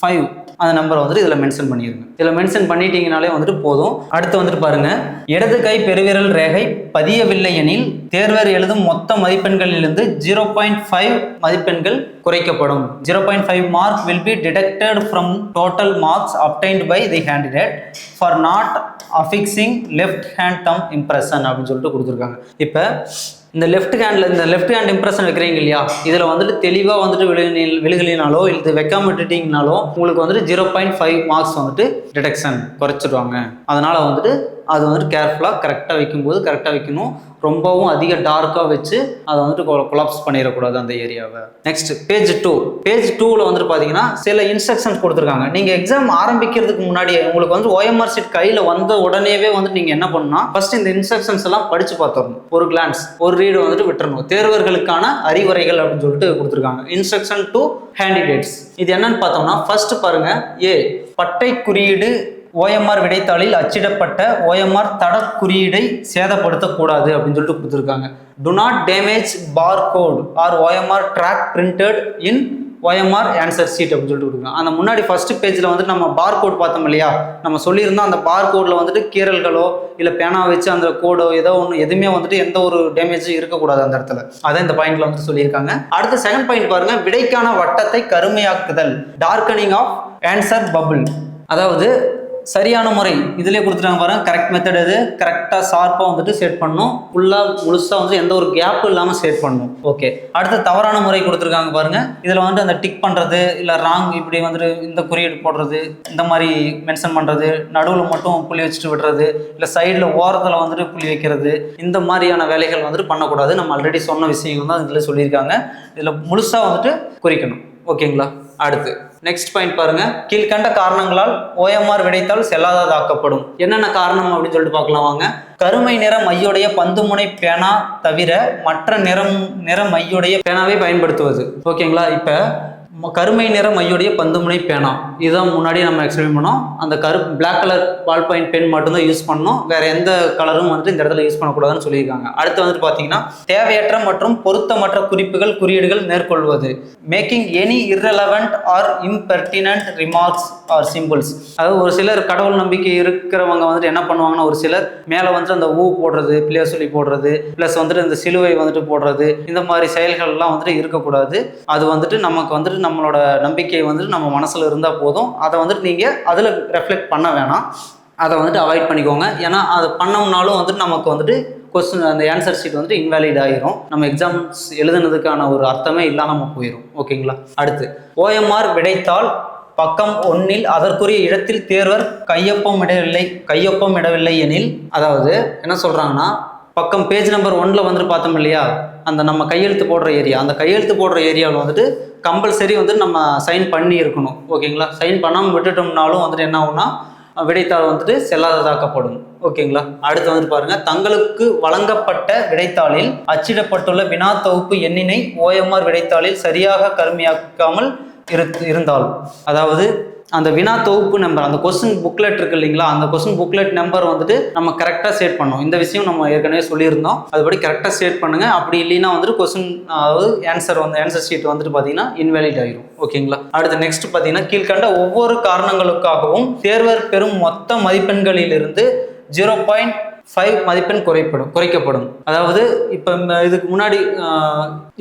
ஃபைவ் அந்த நம்பரை வந்துட்டு இதில் மென்ஷன் பண்ணிடுங்க இதில் மென்ஷன் பண்ணிட்டீங்கனாலே வந்துட்டு போதும். அடுத்து வந்துட்டு பாருங்க. இடது கை பெருவிரல் ரேகை பதியவில்லை எனில் தேர்வர் எழுதும் மொத்த மதிப்பெண்களிலிருந்து ஜீரோ பாயிண்ட் ஃபைவ் மதிப்பெண்கள் குறைக்கப்படும். Zero point five mark will be detected from total marks obtained by the candidate for not affixing left hand thumb impression அப்படின்னு சொல்லிட்டு கொடுத்துருக்காங்க. இப்போ இந்த லெஃப்ட் ஹேண்டில் இந்த லெஃப்ட் ஹேண்ட் இம்ப்ரெஷன் வைக்கிறீங்க இல்லையா? இதில் வந்துட்டு தெளிவாக வந்துட்டு விழுகி விழுகலினாலோ இது வைக்காம விட்டுட்டீங்கனாலோ உங்களுக்கு வந்துட்டு ஜீரோ பாயிண்ட் ஃபைவ் மார்க்ஸ் வந்துட்டு டிடெக்ஷன் குறைச்சிடுவாங்க. அதனால் வந்துட்டு அது வந்துட்டு கேர்ஃபுல்லாக கரெக்டாக வைக்கும்போது கரெக்டாக வைக்கணும். ரொம்பவும் அதிக டார்க்காக வச்சு அதை வந்துட்டு கொலாப்ஸ் பண்ணிடக்கூடாது அந்த ஏரியாவை நெக்ஸ்ட் பேஜ் டூ பேஜ் டூவில் வந்துட்டு பார்த்தீங்கன்னா சில இன்ஸ்ட்ரக்ஷன்ஸ் கொடுத்துருக்காங்க. நீங்கள் எக்ஸாம் ஆரம்பிக்கிறதுக்கு முன்னாடி உங்களுக்கு வந்து ஓஎம்ஆர் சீட் கையில் வந்த உடனேவே வந்துட்டு நீங்கள் என்ன பண்ணணும்னா ஃபர்ஸ்ட் இந்த இன்ஸ்ட்ரக்ஷன்ஸ் எல்லாம் படித்து பார்த்துடணும். ஒரு கிளான்ஸ் ஒரு ரீடு வந்துட்டு விட்டுறணும். தேர்வர்களுக்கான அறிவுரைகள் அப்படின்னு சொல்லிட்டு கொடுத்துருக்காங்க. இன்ஸ்ட்ரக்ஷன் டு கேண்டிடேட்ஸ் இது என்னன்னு பார்த்தோம்னா ஃபர்ஸ்ட் பாருங்க. ஏ பட்டை குறியீடு ஓஎம்ஆர் விடைத்தாளில் அச்சிடப்பட்ட ஓஎம்ஆர் தட குறியீடை சேதப்படுத்தக்கூடாது அப்படின்னு சொல்லிட்டு கொடுத்துருக்காங்க. Do not damage bar code or OMR track printed in OMR answer sheet அப்படின்னு சொல்லிட்டு கொடுக்குறோம் அந்த முன்னாடி ஃபர்ஸ்ட் பேஜில் வந்துட்டு நம்ம பார் கோட் பார்த்தோம் இல்லையா? நம்ம சொல்லியிருந்தோம் அந்த பார் கோடில் வந்துட்டு கீறல்களோ இல்லை பேனா வச்சு அந்த கோடோ ஏதோ ஒன்று எதுவுமே வந்துட்டு எந்த ஒரு டேமேஜும் இருக்கக்கூடாது அந்த இடத்துல. அதான் இந்த பாயிண்ட்ல வந்துட்டு சொல்லியிருக்காங்க. அடுத்த செகண்ட் பாயிண்ட் பாருங்க. விடைக்கான வட்டத்தை கருமையாக்குதல் டார்க்கனிங் ஆஃப் ஆன்சர் பபுள் அதாவது சரியான முறை இதிலே கொடுத்துட்டாங்க பாருங்க. கரெக்ட் மெத்தட் இது. கரெக்டாக ஷார்ப்பாக வந்துட்டு செட் பண்ணணும். ஃபுல்லாக முழுசாக வந்து எந்த ஒரு கேப்பும் இல்லாமல் செட் பண்ணணும். ஓகே அடுத்து தவறான முறை கொடுத்துருக்காங்க பாருங்க. இதில் வந்துட்டு அந்த டிக் பண்ணுறது இல்லை ராங் இப்படி வந்துட்டு இந்த குறியீடு போடுறது இந்த மாதிரி மென்ஷன் பண்ணுறது நடுவில் மட்டும் புள்ளி வச்சுட்டு விடுறது இல்லை சைடில் ஓரத்தில் வந்துட்டு புள்ளி வைக்கிறது இந்த மாதிரியான வேலைகள் வந்துட்டு பண்ணக்கூடாது. நம்ம ஆல்ரெடி சொன்ன விஷயங்கள் தான் இதில் சொல்லியிருக்காங்க. இதில் முழுசாக வந்துட்டு குறிக்கணும். ஓகேங்களா? அடுத்து. நெக்ஸ்ட் பாயிண்ட் பாருங்க. கீழ்கண்ட காரணங்களால் ஓஎம்ஆர் விடைத்தால் செல்லாததாக்கப்படும். என்னென்ன காரணம் அப்படின்னு சொல்லிட்டு பார்க்கலாம் வாங்க. கருமை நிற மையுடைய பந்து முனை பேனா தவிர மற்ற நிறம் நிற மையுடைய பேனாவை பயன்படுத்துவது. ஓகேங்களா? இப்போ கருமை நிற மையுடைய பந்துமுனை பேனா. இதுதான் முன்னாடி நம்ம எக்ஸ்பிளைன் பண்ணோம். அந்த கரு black colour ball point pen மட்டும்தான் யூஸ் பண்ணணும் வேற எந்த கலரும் வந்துட்டு இந்த இடத்துல யூஸ் பண்ணக்கூடாதுன்னு சொல்லியிருக்காங்க. அடுத்து வந்துட்டு பார்த்தீங்கன்னா தேவையற்ற மற்றும் பொருத்தமற்ற குறிப்புகள் குறியீடுகள் மேற்கொள்வது. Making any irrelevant or impertinent remarks or symbols அதாவது ஒரு சிலர் கடவுள் நம்பிக்கை இருக்கிறவங்க வந்துட்டு என்ன பண்ணுவாங்கன்னா ஒரு சிலர் மேலே வந்துட்டு அந்த ஊ போடுறது பிள்ளைய சொல்லி போடுறது ப்ளஸ் வந்துட்டு இந்த சிலுவை வந்துட்டு போடுறது இந்த மாதிரி செயல்கள்லாம் வந்துட்டு இருக்கக்கூடாது. அது வந்துட்டு நமக்கு வந்துட்டு நம்மளோட நம்பிக்கை வந்துட்டு நம்ம மனசில் இருந்தால் போதும். அதை வந்துட்டு நீங்கள் அதில் ரெஃப்ளெக்ட் பண்ண வேணாம். அதை வந்துட்டு அவாய்ட் பண்ணிக்கோங்க. ஏன்னா அது பண்ணோம்னாலும் வந்துட்டு நமக்கு வந்துட்டு கொஸ்டின் அந்த ஆன்சர் ஷீட் வந்துட்டு இன்வேலிட் ஆகிரும் நம்ம எக்ஸாம்ஸ் எழுதுனதுக்கான ஒரு அர்த்தமே இல்லாமல் போயிடும் ஓகேங்களா? அடுத்து ஓஎம்ஆர் விடைத்தாள் பக்கம் ஒன்னில் அதற்குரிய இடத்தில் தேர்வர் கையொப்பம் இடவில்லை கையொப்பம் இடவில்லை எனில் அதாவது என்ன சொல்கிறாங்கன்னா பக்கம் பேஜ் நம்பர் ஒன்ல வந்துட்டு பார்த்தோம் இல்லையா? அந்த நம்ம கையெழுத்து போடுற ஏரியா அந்த கையெழுத்து போடுற ஏரியாவில் வந்துட்டு கம்பல்சரி வந்து நம்ம சைன் பண்ணி இருக்கணும் ஓகேங்களா? சைன் பண்ணாமல் விட்டுட்டோம்னாலும் வந்துட்டு என்ன ஆகும்னா விடைத்தாள் வந்துட்டு செல்லாததாக்கப்படும் ஓகேங்களா? அடுத்து வந்துட்டு பாருங்க தங்களுக்கு வழங்கப்பட்ட விடைத்தாளில் அச்சிடப்பட்டுள்ள வினா தொகுப்பு எண்ணினை ஓஎம்ஆர் விடைத்தாளில் சரியாக கருமையாக்காமல் இரு இருந்தால் அதாவது அந்த வினா தொகுப்பு நம்பர் அந்த கொஸ்டின் புக்லெட் இருக்கு இல்லைங்களா அந்த கொஸ்டின் புக்லெட் நம்பர் வந்துட்டு நம்ம கரெக்டாக சேட் பண்ணோம் இந்த விஷயம் நம்ம ஏற்கனவே சொல்லியிருந்தோம். அதுபடி கரெக்டாக சேட் பண்ணுங்க. அப்படி இல்லைன்னா வந்துட்டு கொஸ்டின் அதாவது ஆன்சர் வந்து ஆன்சர் ஷீட் வந்துட்டு பார்த்தீங்கன்னா இன்வேலிட் ஆயிரும். ஓகேங்களா? அடுத்து நெக்ஸ்ட் பார்த்தீங்கன்னா கீழ்கண்ட ஒவ்வொரு காரணங்களுக்காகவும் தேர்வர் பெறும் மொத்த மதிப்பெண்களிலிருந்து ஜீரோ பாயிண்ட் ஃபைவ் மதிப்பெண் குறைப்படும் குறைக்கப்படும். அதாவது இப்போ இதுக்கு முன்னாடி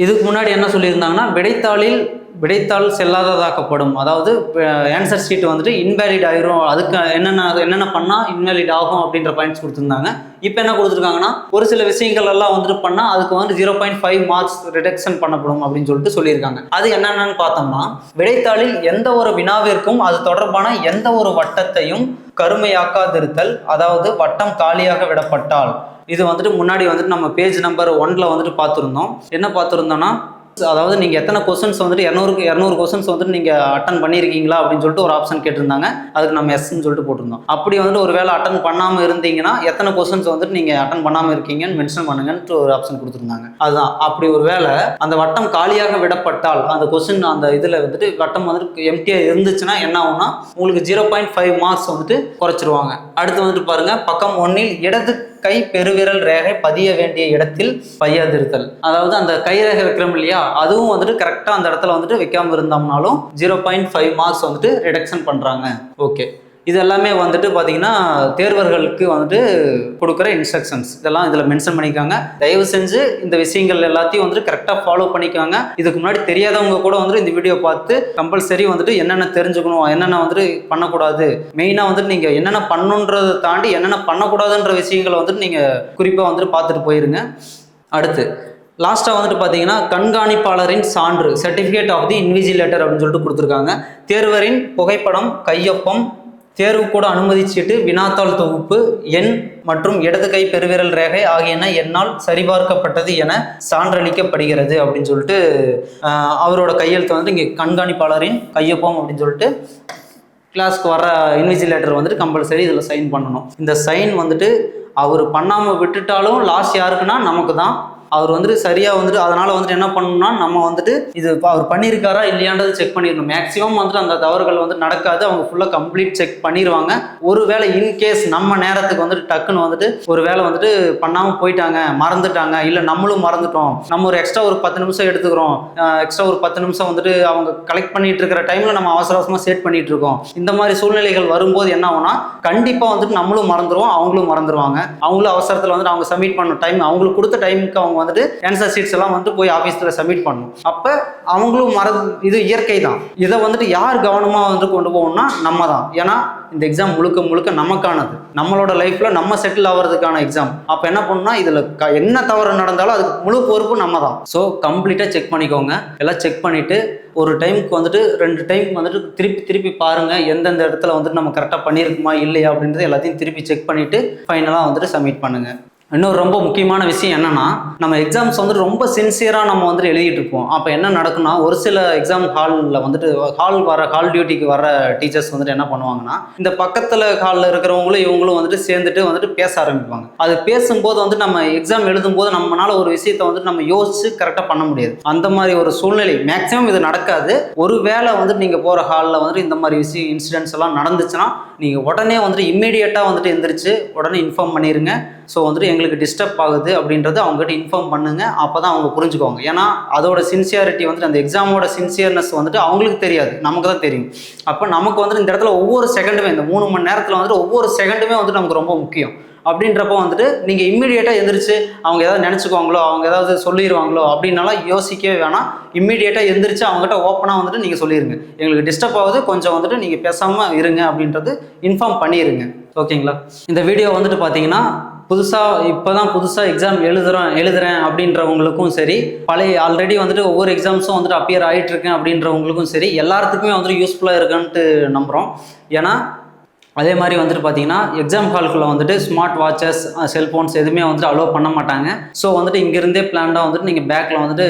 இதுக்கு முன்னாடி என்ன சொல்லியிருந்தாங்கன்னா விடைத்தாளில் விடைத்தாள் செல்லாததாக்கப்படும். அதாவது ஆன்சர் ஷீட் வந்துட்டு இன்வேலிட் ஆயிரும். அதுக்கு என்னென்ன என்னென்ன பண்ணால் இன்வேலிட் ஆகும் அப்படின்ற பாயிண்ட்ஸ் கொடுத்துருந்தாங்க. இப்போ என்ன கொடுத்துருக்காங்கன்னா ஒரு சில விஷயங்கள் எல்லாம் வந்துட்டு பண்ணால் அதுக்கு வந்து zero point five marks reduction பண்ணப்படும் அப்படின்னு சொல்லிட்டு சொல்லியிருக்காங்க. அது என்னென்னு பார்த்தோம்னா விடைத்தாளில் எந்த ஒரு வினாவிற்கும் அது தொடர்பான எந்த ஒரு வட்டத்தையும் கருமையாக்காதிருத்தல் அதாவது வட்டம் காலியாக விடப்பட்டால். இது வந்துட்டு முன்னாடி வந்துட்டு நம்ம பேஜ் நம்பர் ஒன்ல வந்துட்டு பார்த்துருந்தோம். என்ன பார்த்துருந்தோம்னா அதாவது நீங்கள் எத்தனை கொஸ்டின்ஸ் வந்துட்டு இரநூறுக்கு இரநூறு கொஸ்டின்ஸ் வந்துட்டு நீங்கள் அட்டன் பண்ணியிருக்கீங்களா அப்படின்னு சொல்லிட்டு ஒரு ஆப்ஷன் கேட்டிருந்தாங்க. அதுக்கு நம்ம எஸ்ன்னு சொல்லிட்டு போட்டிருந்தோம். அப்படி வந்துட்டு ஒரு வேளை அட்டன் பண்ணாமல் இருந்தீங்கன்னா எத்தனை கொஸ்டின்ஸ் வந்துட்டு நீங்கள் அட்டன் பண்ணாமல் இருக்கீங்கன்னு மென்ஷன் பண்ணுங்கன்ட்டு ஒரு ஆப்ஷன் கொடுத்துருந்தாங்க. அதுதான். அப்படி ஒரு வேளை அந்த வட்டம் காலியாக விடப்பட்டால் அந்த கொஸ்டின் அந்த இதில் வந்துட்டு வட்டம் வந்துட்டு எம்டியாக இருந்துச்சுன்னா என்ன ஆகும்னா உங்களுக்கு ஜீரோ பாயிண்ட் ஃபைவ் மார்க்ஸ் வந்துட்டு குறைச்சிருவாங்க. அடுத்து வந்துட்டு பாருங்கள் பக்கம் ஒன்னில் இடது கை பெருவிரல் ரேகை பதிய வேண்டிய இடத்தில் பையாதிருத்தல். அதாவது அந்த கை ரேகை வைக்கிறோம் இல்லையா அதுவும் வந்துட்டு கரெக்டாக அந்த இடத்துல வந்துட்டு வைக்காமல் இருந்தோம்னாலும் ஜீரோ பாயிண்ட் ஃபைவ் மார்க்ஸ் வந்துட்டு ரிடக்ஷன் பண்ணுறாங்க ஓகே இது எல்லாமே வந்துட்டு பார்த்தீங்கன்னா தேர்வர்களுக்கு வந்துட்டு கொடுக்குற இன்ஸ்ட்ரக்ஷன்ஸ் இதெல்லாம் இதில் மென்ஷன் பண்ணிக்காங்க தயவு செஞ்சு இந்த விஷயங்கள் எல்லாத்தையும் வந்துட்டு கரெக்டாக ஃபாலோ பண்ணிக்காங்க. இதுக்கு முன்னாடி தெரியாதவங்க கூட வந்துட்டு இந்த வீடியோ பார்த்து கம்பல்சரி வந்துட்டு என்னென்ன தெரிஞ்சுக்கணும் என்னென்ன வந்துட்டு பண்ணக்கூடாது. மெயினாக வந்துட்டு நீங்கள் என்னென்ன பண்ணுன்றதை தாண்டி என்னென்ன பண்ணக்கூடாதுன்ற விஷயங்களை வந்துட்டு நீங்கள் குறிப்பாக வந்துட்டு பார்த்துட்டு போயிருங்க. அடுத்து லாஸ்ட்டாக வந்துட்டு பார்த்தீங்கன்னா கண்காணிப்பாளரின் சான்று சர்டிஃபிகேட் ஆஃப் தி இன்விஜிலேட்டர் அப்படின்னு சொல்லிட்டு கொடுத்துருக்காங்க. தேர்வரின் புகைப்படம் கையொப்பம் தேர்வு கூட அனுமதி சீட்டு வினாத்தாள் தொகுப்பு எண் மற்றும் இடது கை பெருவிரல் ரேகை ஆகியன என்னால் சரிபார்க்கப்பட்டது என சான்றளிக்கப்படுகிறது அப்படின்னு சொல்லிட்டு அவரோட கையெழுத்து வந்து இங்கே கண்காணிப்பாளரின் கையொப்பம் அப்படின்னு சொல்லிட்டு கிளாஸ்க்கு வர இன்விஜிலேட்டர் வந்துட்டு கம்பல்சரி இதில் சைன் பண்ணணும். இந்த சைன் வந்துட்டு அவர் பண்ணாமல் விட்டுட்டாலும் லாஸ் யாருக்குன்னா நமக்கு தான் அவர் வந்துட்டு சரியாக வந்துட்டு அதனால் வந்துட்டு என்ன பண்ணணும்னா நம்ம வந்துட்டு இது அவர் பண்ணியிருக்காரா இல்லையான்றது செக் பண்ணிடணும். மேக்ஸிமம் வந்துட்டு அந்த தவறுகள் வந்து நடக்காது. அவங்க ஃபுல்லாக கம்ப்ளீட் செக் பண்ணிடுவாங்க ஒருவேளை இன்கேஸ் நம்ம நேரத்துக்கு வந்துட்டு டக்குன்னு வந்துட்டு ஒரு வேளை வந்துட்டு பண்ணாமல் போயிட்டாங்க மறந்துட்டாங்க இல்லை நம்மளும் மறந்துட்டோம் நம்ம ஒரு எக்ஸ்ட்ரா ஒரு பத்து நிமிஷம் எடுத்துக்கிறோம் எக்ஸ்ட்ரா ஒரு பத்து நிமிஷம் வந்துட்டு அவங்க கலெக்ட் பண்ணிட்டு இருக்கிற டைமில் நம்ம அவசர அவசரமாக செட் பண்ணிட்டு இருக்கோம். இந்த மாதிரி சூழ்நிலைகள் வரும்போது என்ன ஆகும்னா கண்டிப்பாக வந்துட்டு நம்மளும் மறந்துடுவோம் அவங்களும் மறந்துடுவாங்க அவங்களும் அவசரத்தில் வந்துட்டு அவங்க சப்மிட் பண்ண டைம் அவங்களுக்கு கொடுத்த டைமுக்கு அவங்க வந்துட்டு ஆன்சர் ஷீட்ஸ் எல்லாம் வந்துட்டு போய் ஆஃபீஸில் சப்மிட் பண்ணணும் அப்போ அவங்களும் மர இது இயற்கை தான். இதை வந்துட்டு யார் கவனமாக வந்து கொண்டு போகணும்னா நம்ம தான். ஏன்னா இந்த எக்ஸாம் முழுக்க முழுக்க நமக்கானது. நம்மளோட லைஃப்பில் நம்ம செட்டில் ஆகிறதுக்கான எக்ஸாம் அப்போ என்ன பண்ணணும்னா இதில் க என்ன தவறு நடந்தாலும் அதுக்கு முழு பொறுப்பு நம்ம தான். ஸோ கம்ப்ளீட்டாக செக் பண்ணிக்கோங்க. எல்லாம் செக் பண்ணிவிட்டு ஒரு டைமுக்கு வந்துட்டு ரெண்டு டைம் வந்துட்டு திருப்பி திருப்பி பாருங்கள் எந்தெந்த இடத்துல வந்துட்டு நம்ம கரெக்டாக பண்ணியிருக்குமா இல்லையா அப்படின்றது எல்லாத்தையும் திருப்பி செக் பண்ணிவிட்டு ஃபைனலாக வந்துட்டு சப்மிட் பண்ணுங்கள் இன்னொரு ரொம்ப முக்கியமான விஷயம் என்னன்னா நம்ம எக்ஸாம்ஸ் வந்துட்டு ரொம்ப சின்சியராக நம்ம வந்துட்டு எழுதிட்டு இருப்போம். அப்போ என்ன நடக்கும்னா ஒரு சில எக்ஸாம் ஹாலில் வந்துட்டு ஹால் வர ஹால் டியூட்டிக்கு வர டீச்சர்ஸ் வந்துட்டு என்ன பண்ணுவாங்கன்னா இந்த பக்கத்தில் ஹாலில் இருக்கிறவங்களும் இவங்களும் வந்துட்டு சேர்ந்துட்டு வந்துட்டு பேச ஆரம்பிப்பாங்க. அது பேசும்போது வந்து நம்ம எக்ஸாம் எழுதும்போது நம்மளால ஒரு விஷயத்தை வந்துட்டு நம்ம யோசிச்சு கரெக்டாக பண்ண முடியாது. அந்த மாதிரி ஒரு சூழ்நிலை. மேக்ஸிமம் இது நடக்காது. ஒரு வேளை வந்துட்டு நீங்கள் போகிற ஹாலில் வந்துட்டு இந்த மாதிரி விஷயம் இன்சிடென்ட்ஸ் எல்லாம் நடந்துச்சுன்னா நீங்கள் உடனே வந்துட்டு இம்மீடியட்டாக வந்துட்டு எந்திரிச்சு உடனே இன்ஃபார்ம் பண்ணிடுங்க ஸோ வந்துட்டு எங்களுக்கு டிஸ்டர்ப் ஆகுது அப்படின்றது அவங்ககிட்ட இன்ஃபார்ம் பண்ணுங்க. அப்போ தான் அவங்க புரிஞ்சுக்குவாங்க. ஏன்னா அதோட சின்சியாரிட்டி வந்துட்டு அந்த எக்ஸாமோட சின்சியர்னஸ் வந்துட்டு அவங்களுக்கு தெரியாது. நமக்கு தான் தெரியும். அப்போ நமக்கு வந்துட்டு இந்த இடத்துல ஒவ்வொரு செகண்டுமே இந்த மூணு மணி நேரத்தில் வந்துட்டு ஒவ்வொரு செகண்டுமே வந்துட்டு நமக்கு ரொம்ப முக்கியம். அப்படின்றப்போ வந்துட்டு நீங்கள் இம்மிடியேட்டாக எந்திரிச்சு அவங்க ஏதாவது நினச்சிக்குவாங்களோ அவங்க ஏதாவது சொல்லிடுவாங்களோ அப்படின்னாலாம் யோசிக்கவே வேணாம். இம்மிடியேட்டாக எந்திரிச்சு அவங்ககிட்ட ஓப்பனாக வந்துட்டு நீங்கள் சொல்லிடுங்க எங்களுக்கு டிஸ்டர்ப் ஆகுது. கொஞ்சம் வந்துட்டு நீங்கள் பேசாமல் இருங்க அப்படின்றது இன்ஃபார்ம் பண்ணிடுங்க ஓகேங்களா இந்த வீடியோ வந்துட்டு பார்த்தீங்கன்னா புதுசாக இப்போ தான் புதுசாக எக்ஸாம் எழுதுறோம் எழுதுறேன் அப்படின்றவங்களுக்கும் சரி பழைய ஆல்ரெடி வந்துட்டு ஒவ்வொரு எக்ஸாம்ஸும் வந்துட்டு அப்பியர் ஆகிட்டு இருக்கேன் அப்படின்றவங்களுக்கும் சரி எல்லாத்துக்குமே வந்துட்டு யூஸ்ஃபுல்லாக இருக்குன்ட்டு நம்புகிறோம் ஏன்னா அதே மாதிரி வந்துட்டு பார்த்தீங்கன்னா எக்ஸாம் ஹால்குள்ளே வந்துட்டு ஸ்மார்ட் வாட்சஸ் செல்ஃபோன்ஸ் எதுவுமே வந்துட்டு அலோவ் பண்ண மாட்டாங்க. ஸோ வந்துட்டு இங்கேருந்தே பிளான்டாக வந்துட்டு நீங்கள் பேக்கில் வந்துட்டு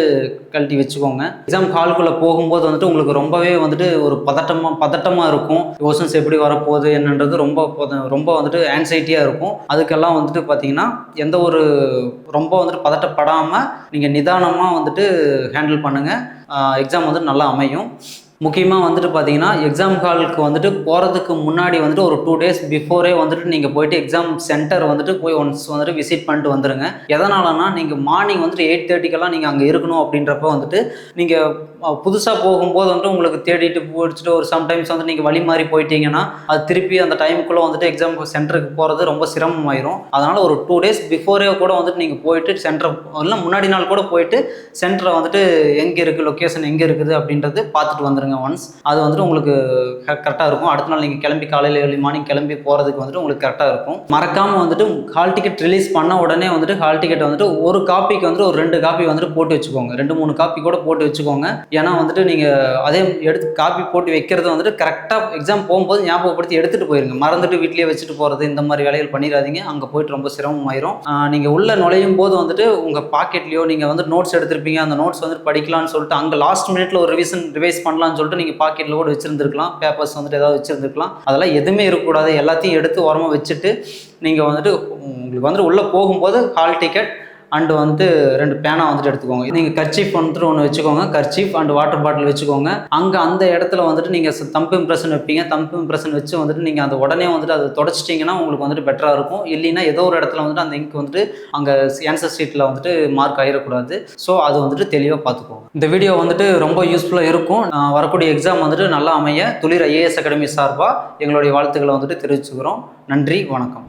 கழட்டி வச்சுக்கோங்க. எக்ஸாம் ஹால்குள்ளே போகும்போது வந்துட்டு உங்களுக்கு ரொம்பவே வந்துட்டு ஒரு பதட்டமாக பதட்டமாக இருக்கும். யோசன்ஸ் எப்படி வரப்போகுது என்னன்றது ரொம்ப ரொம்ப வந்துட்டு ஆன்சைட்டியாக இருக்கும். அதுக்கெல்லாம் வந்துட்டு பார்த்தீங்கன்னா எந்த ஒரு ரொம்ப வந்துட்டு பதட்டப்படாமல் நீங்கள் நிதானமாக வந்துட்டு ஹேண்டில் பண்ணுங்கள் எக்ஸாம் வந்துட்டு நல்லா அமையும். முக்கியமாக வந்துட்டு பார்த்தீங்கன்னா எக்ஸாம் ஹாலுக்கு வந்துட்டு போகிறதுக்கு முன்னாடி வந்துட்டு ஒரு டூ டேஸ் பிஃபோரே வந்துட்டு நீங்கள் போயிட்டு எக்ஸாம் சென்டர் வந்துட்டு போய் ஒன்ஸ் வந்துட்டு விசிட் பண்ணிட்டு வந்துருங்க. எதனாலனா நீங்கள் மார்னிங் வந்துட்டு எயிட் தேர்ட்டிக்கெல்லாம் நீங்கள் அங்கே இருக்கணும் அப்படின்றப்ப வந்துட்டு நீங்கள் புதுசாக போகும்போது வந்துட்டு உங்களுக்கு தேடிட்டு பிடிச்சிட்டு ஒரு சம்டைம்ஸ் வந்து நீங்கள் வழி மாறி போயிட்டீங்கன்னா அது திருப்பி அந்த டைமுக்குள்ளே வந்துட்டு எக்ஸாம் சென்டருக்கு போகிறது ரொம்ப சிரமமாயிரும். அதனால் ஒரு டூ டேஸ் பிஃபோரே கூட வந்துட்டு நீங்கள் போயிட்டு சென்டர் இல்லை முன்னாடி நாள் கூட போயிட்டு சென்டரை வந்துட்டு எங்கே இருக்குது லொக்கேஷன் எங்கே இருக்குது அப்படின்றது பார்த்துட்டு வந்துடுங்க பாருங்கள் ஒன்ஸ் அது வந்துட்டு உங்களுக்கு கரெக்டாக இருக்கும். அடுத்த நாள் நீங்கள் கிளம்பி காலையில் ஏர்லி மார்னிங் கிளம்பி போகிறதுக்கு வந்துட்டு உங்களுக்கு கரெக்டாக இருக்கும். மறக்காமல் வந்துட்டு ஹால் டிக்கெட் ரிலீஸ் பண்ண உடனே வந்துட்டு ஹால் டிக்கெட் வந்துட்டு ஒரு காப்பிக்கு வந்துட்டு ஒரு ரெண்டு காப்பி வந்துட்டு போட்டு வச்சுக்கோங்க. ரெண்டு மூணு காப்பி கூட போட்டு வச்சுக்கோங்க. ஏன்னா வந்துட்டு நீங்கள் அதே எடுத்து காப்பி போட்டு வைக்கிறது வந்துட்டு கரெக்டாக எக்ஸாம் போகும்போது ஞாபகப்படுத்தி எடுத்துகிட்டு போயிருங்க. மறந்துட்டு வீட்லேயே வச்சுட்டு போகிறது இந்த மாதிரி வேலைகள் பண்ணிடாதீங்க அங்கே போயிட்டு ரொம்ப சிரமமாயிரும் நீங்கள் உள்ளே நுழையும் போது வந்துட்டு உங்கள் பாக்கெட்லேயோ நீங்கள் வந்து நோட்ஸ் எடுத்திருப்பீங்க. அந்த நோட்ஸ் வந்துட்டு படிக்கலாம்னு சொல்லிட்டு அங்கே லாஸ்ட் மினிட்ல ஒரு ரிவிஷன் ரிவைஸ் பண்ணலாம்னு சொல்லிட்டு நீங்கள் பாக்கெட்டில் கூட வச்சிருந்துருக்கலாம். பேப்பர்ஸ் வந்துட்டு ஏதாவது வச்சுருந்துருக்கலாம். அதெல்லாம் எதுவுமே இருக்கக்கூடாது. எல்லாத்தையும் எடுத்து உரமாக வச்சுட்டு நீங்கள் வந்துட்டு உங்களுக்கு வந்துட்டு உள்ளே போகும்போது ஹால் டிக்கெட் அண்டு வந்துட்டு ரெண்டு பேனா வந்துட்டு எடுத்துக்கோங்க. நீங்கள் கர்ச்சீஃப் வந்துட்டு ஒன்று வச்சுக்கோங்க. கர்ச்சீஃப் அண்ட் வாட்டர் பாட்டில் வச்சுக்கோங்க. அங்கே அந்த இடத்துல வந்துட்டு நீங்கள் தம்பு இம்ப்ரெஷன் வைப்பீங்க. தம்பு இம்ப்ரெஷன் வச்சு வந்துட்டு நீங்கள் அந்த உடனே வந்துட்டு அதை தொடச்சிட்டிங்கன்னா உங்களுக்கு வந்துட்டு பெட்டராக இருக்கும். இல்லைன்னா ஏதோ ஒரு இடத்துல வந்துட்டு அந்த இங்க் வந்துட்டு அங்கே ஆன்சர் ஷீட்டில் வந்துட்டு மார்க் ஆகிடக்கூடாது ஸோ அது வந்துட்டு தெளிவாக பார்த்துக்கோங்க இந்த வீடியோ வந்துட்டு ரொம்ப யூஸ்ஃபுல்லாக இருக்கும். நான் வரக்கூடிய எக்ஸாம் வந்துட்டு நல்லா அமைய. துளிர் ஐஏஎஸ் அகாடமி சார்பாக எங்களுடைய வாழ்த்துக்களை வந்துட்டு தெரிவிச்சுக்கிறோம். நன்றி வணக்கம்.